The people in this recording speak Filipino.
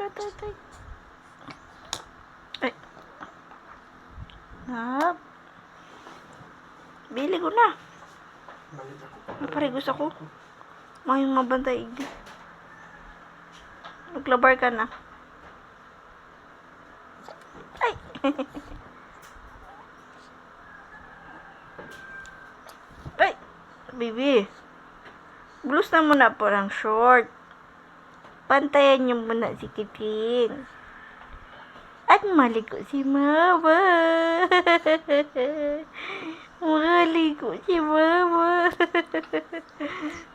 Ay, ay, ay. Ay. Hap. Bili ko na. Naparigos ako. May mabantay. Naglabar ka na. Ay! Ay! Baby. Blus na muna po ng short. Pantayan niyo muna si Kiting. At maligo si Mama. maligo si Mama.